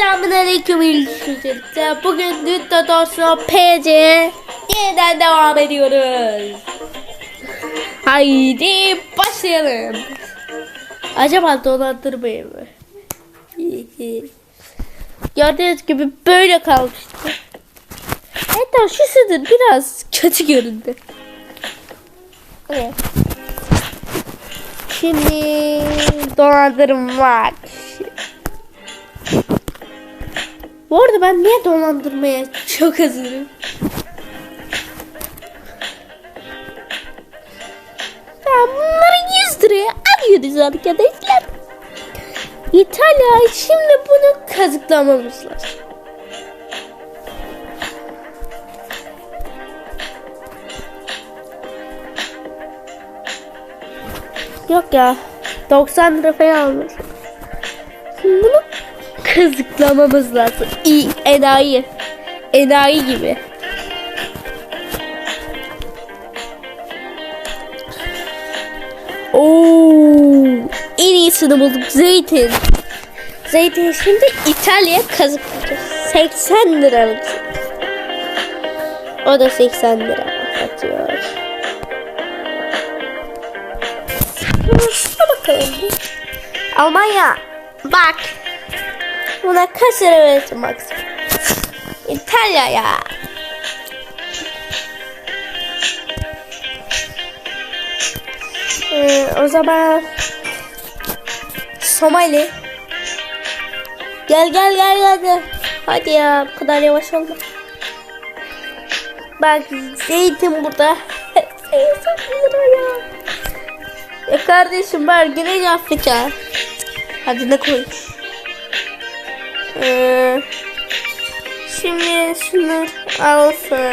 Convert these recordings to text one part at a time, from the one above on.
Selamun Aleyküm ilişkilerimize. Bugün Nütta Dorsu PC yeniden devam ediyoruz. Haydi başlayalım. Acaba dolandırmayayım mı? Gördüğünüz gibi böyle kalmıştı. Hatta şu sınır biraz kötü göründü. Evet. Şimdi dolandırmak. Bu arada ben niye dolandırmaya çok hazırım? Ben bunları 100 liraya alıyoruz arkadaşlar. İtalya şimdi bunu kazıklamamız lazım. Yok ya. 90 lira falan almış. Bunu kazıklamamız lazım. İyi, enayi. Enayi gibi. Oo, en iyisini bulduk. Zeytin. Zeytin şimdi İtalya kazıklayacağız. 80 liralık. O da 80 lira atıyor. Bakalım. Almanya. Bak. Buna kaç lira verirsin maksimum? İtalya ya. Ee, o zaman Somali. Gel gel gel gel. Hadi ya bu kadar yavaş olma. Bak zeytin burada. Ya. Ya kardeşim var Güney Afrika. Hadi ne koy. Ee, şimdi şunu alsın.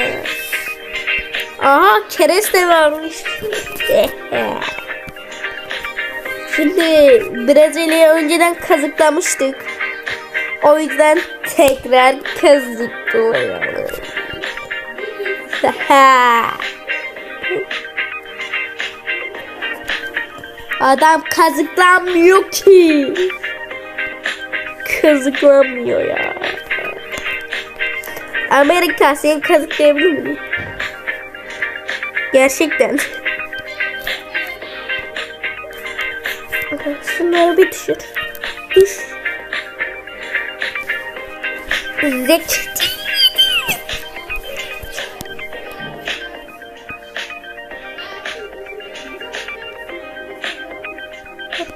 Aha kereste varmış. Şimdi Brezilya'yı önceden kazıklamıştık. O yüzden tekrar kazıklayalım. Adam kazıklanmıyor ki. Kazıklanmıyor ya. Amerika seni kazıklayabilir mi? Gerçekten. Şunları bir düşür. Düş. Zek.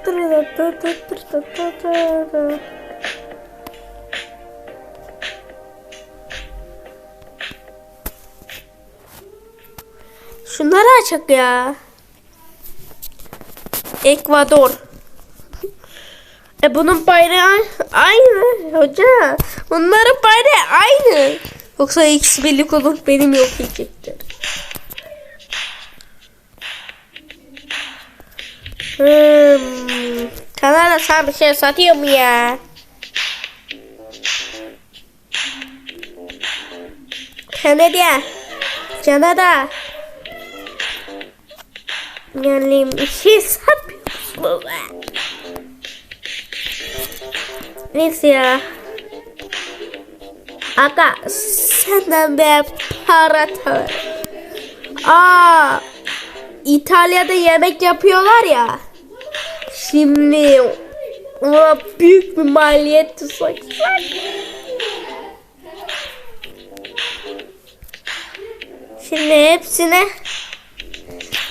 Şunları açık ya. Ekvador. E bunun bayrağı aynı hoca. Bunların bayrağı aynı. Yoksa ikisi birlik olur benim yok edecektir. Hmm. Kanada sana bir şey satıyor mu ya? Kanada. Kanada. Yani bir şey satmıyorsun. Neyse ya. Aga senden bir para tör. Aa, İtalya'da yemek yapıyorlar ya. Şimdi ona büyük bir maliyet tutsak. Şimdi hepsine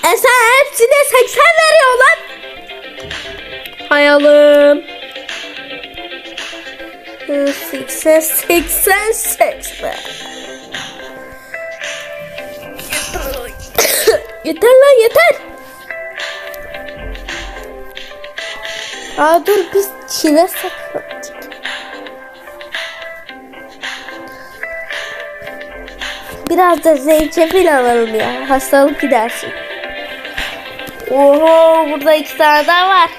e hepsine 80 veriyor lan. Hayalım. 80 80 80. yeter lan yeter. Aa dur biz Çin'e saklandık. Biraz da zencefil alalım ya. Hastalık gidersin. Oho burada iki tane daha var.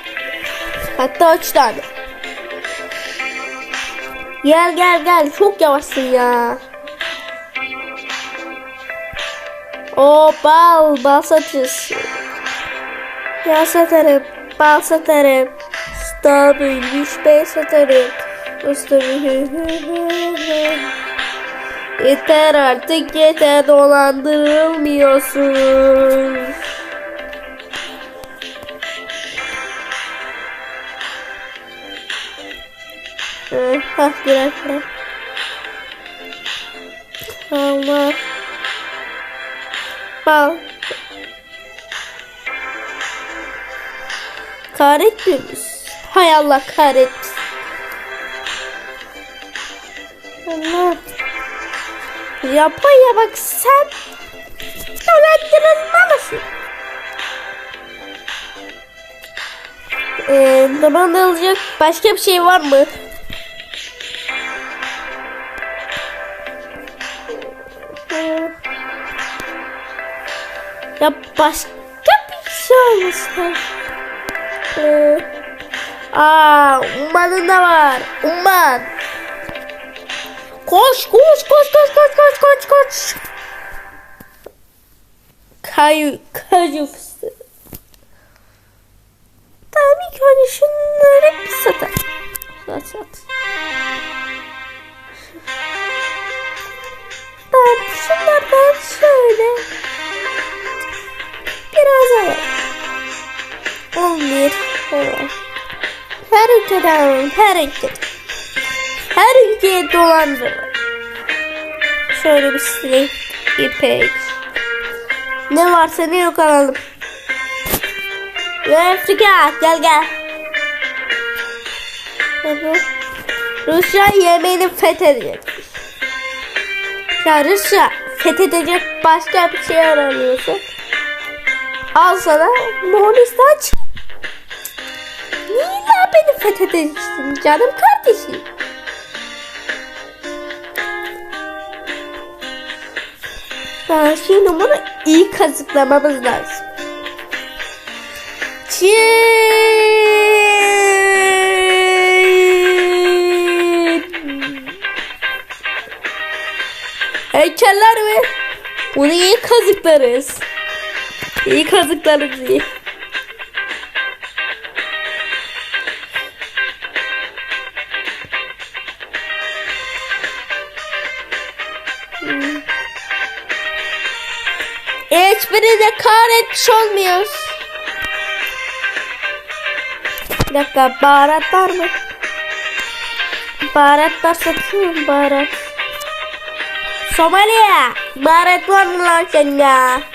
Hatta üç tane. Gel gel gel çok yavaşsın ya. O bal bal satıyorsun. Ya satarım bal satarım. Daha büyümüş ben satarım. Yeter artık yeter dolandırılmıyorsun. Şöyle hah bırakın. Tamam. Bal. Kahretmiyor? Hay Allah kahretmesin. Allah. Japonya bak sen dolandırılmalısın. Ee, dolandırılacak başka bir şey var mı? Ya başka bir şey olmasın. Ee, aa, ummanın da var. Umman. Koş koş koş koş koş koş koş koş. Kayu, kaju fıstığı. Tamam ilk önce şunları bir satalım. Sat sat. Tamam şunlardan şöyle. Olmuyor. Evet. Her ülkeden, her ülkeden. Her ülkeye dolandırır. Şöyle bir sileyim. İpek. Ne varsa ne yok alalım. Afrika gel gel. Rusya yemeğini fethedecek. Ya Rusya fethedecek başka bir şey aramıyorsun. Al sana Moğolistan çık. Niye illa beni fethedeceksin canım kardeşim? Ha, şimdi bunu iyi kazıklamamız lazım. Çin. Heykeller mi? Bunu iyi kazıklarız. İyi kazıklarız iyi. Hiçbiri de kahretmiş olmuyoruz. Bir dakika baharat var mı? Baharatlar satıyor mu baharat? Somaliya baharat var mı lan sende?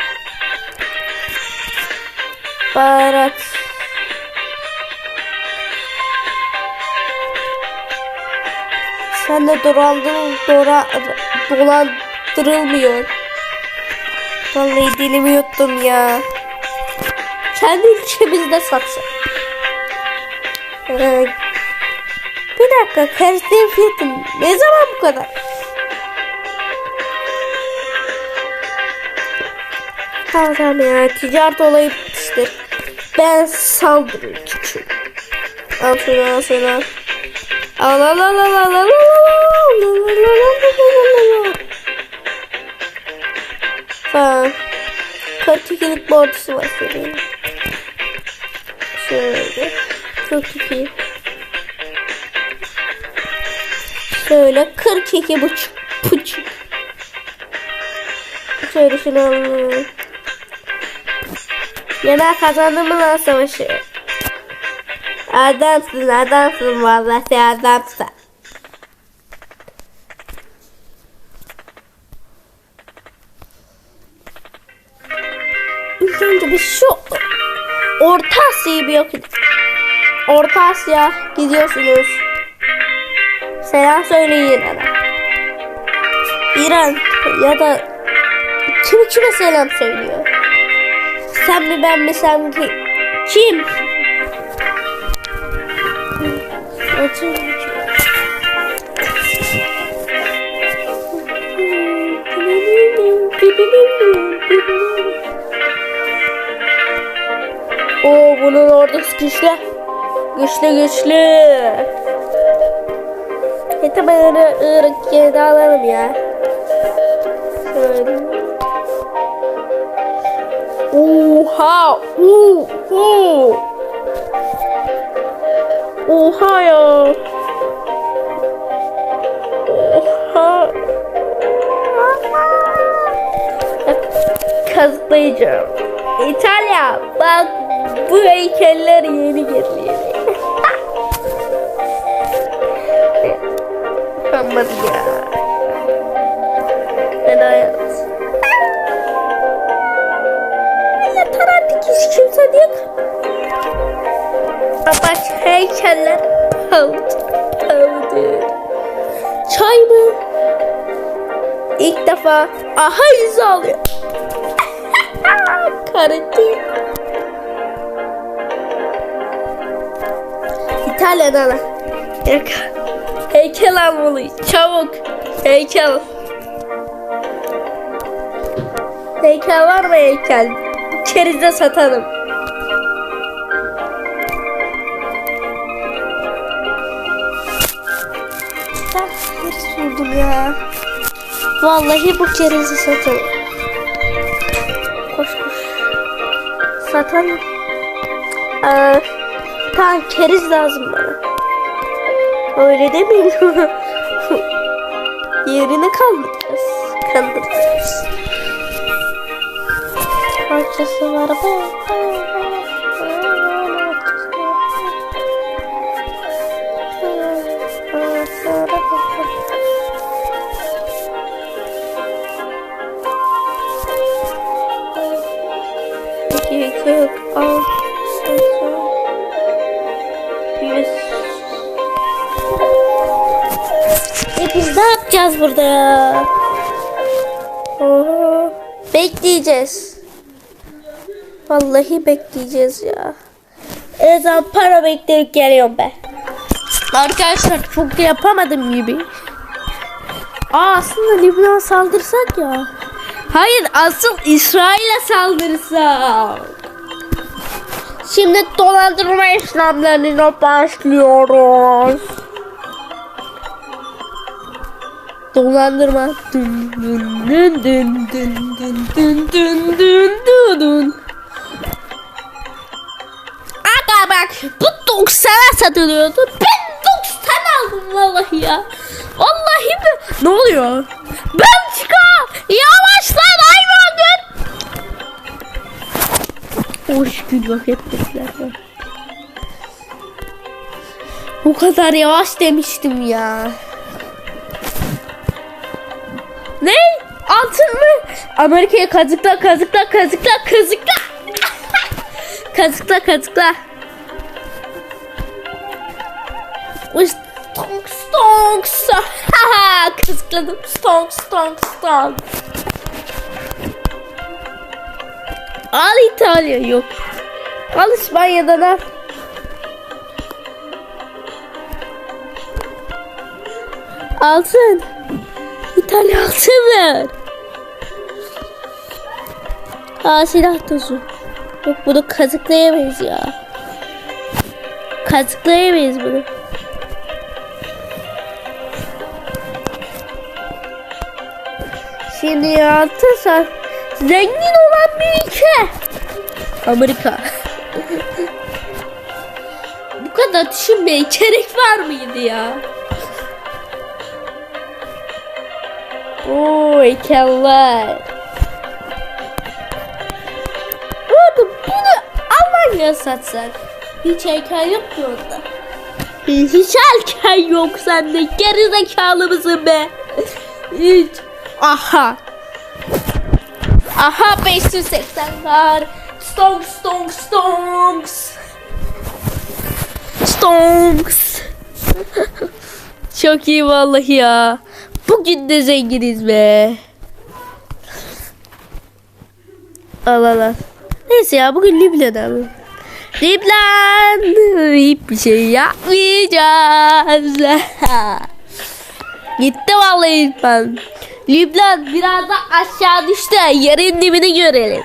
Baharat. Sen de dolandırıl, dora, dolandırılmıyor. Vallahi dilimi yuttum ya. Kendi ülkemizde satsa. Ee, bir dakika karıştığım fiyatı ne zaman bu kadar? Tamam tamam ya ticaret olayı. Ben saldırıyorum küçük. Al şunu al şunu al. Al al al al al al al al al al al al al al Tamam. 42'lik borcusu var senin. Şöyle. 42. Şöyle 42 buçuk. Buçuk. Şöyle şunu alalım. Yener kazandım mı lan savaşı? Adamsın adamsın vallahi adamsın. İlk önce bir şu Orta Asya'yı bir yok. Orta Asya gidiyorsunuz. Selam söyleyin İran'a. İran ya da kim kime selam söylüyor? Sen mi ben mi sen ki? Kim? Oo bunun ordusu güçlü. Güçlü güçlü. E tabi ırk yedi alalım ya. Oha! Uhu! Uh. Oha ya! Oha! Kazıklayacağım. İtalya! Bak bu heykeller yeni getirdi. Tamam ya. Neden ya? Artık hiç kimse diye Bak heykeller. Havut. Havut. Çay mı? İlk defa aha yüzü alıyor. Karate. İtalya'dan al. Heykel almalıyız. Çabuk. Heykel. Heykel var mı heykel? Kerizde satalım. Ben hırs vurdum ya. Vallahi bu kerizi satalım. Koş koş. Satalım. Ee, tamam keriz lazım bana. Öyle demeyin. Yerini kaldıracağız. Kandıracağız. Parçası var. İki, kırk, al, seksen, yüz. E biz ne yapacağız burada ya? Oo, bekleyeceğiz. Vallahi bekleyeceğiz ya. En azından para bekleyip geliyorum ben. Arkadaşlar çok yapamadım gibi. Aa aslında Lübnan saldırsak ya. Hayır asıl İsrail'e saldırsak. Şimdi dolandırma işlemlerine başlıyoruz. Dolandırma. Dün dün dün dün dün dün dün dün dün dün bak bu 90'a satılıyordu. Ben 90 aldım vallahi ya. Vallahi mi? Ne oluyor? Belçika! Yavaş lan hayvan Hoş gül bak hep bekler. Bu kadar yavaş demiştim ya. Ne? Altın mı? Amerika'ya kazıkla kazıkla kazıkla kazıkla. kazıkla kazıkla. Uy, Stonk stonks. Haha kazıkladım. Stonk stonk stonk. Al İtalya yok. Al İspanya'dan al. Altın. İtalya altın ver. Aa silah tozu. Yok bunu kazıklayamayız ya. Kazıklayamayız bunu. Şimdi altın sen zengin olan bir ülke. Amerika. Bu kadar düşünmeye gerek var mıydı ya? Oo heykeller. Orada bunu Almanya satsak. Hiç heykel yok ki orada. Hiç heykel yok sende. Gerizekalı mısın be? Hiç. Aha. Aha 580 var. Stonks stonks stonks. Stonks. Çok iyi vallahi ya. Bugün de zenginiz be. Al al al. Neyse ya bugün Lübnan'a Lübnan. Hiçbir şey yapmayacağız. Gitti vallahi Lübnan. Lübnan biraz da aşağı düştü. Yerin dibini görelim.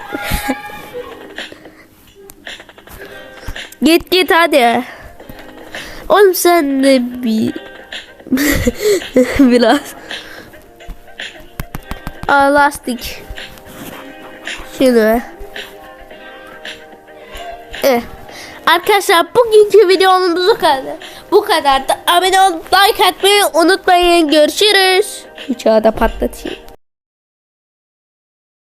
git git hadi. Oğlum sen de bir biraz Aa, lastik. Şunu. Evet. Arkadaşlar bugünkü videomuz bu kadar. Bu kadar da abone olup like atmayı unutmayın. Görüşürüz. Uçağı da patlatayım.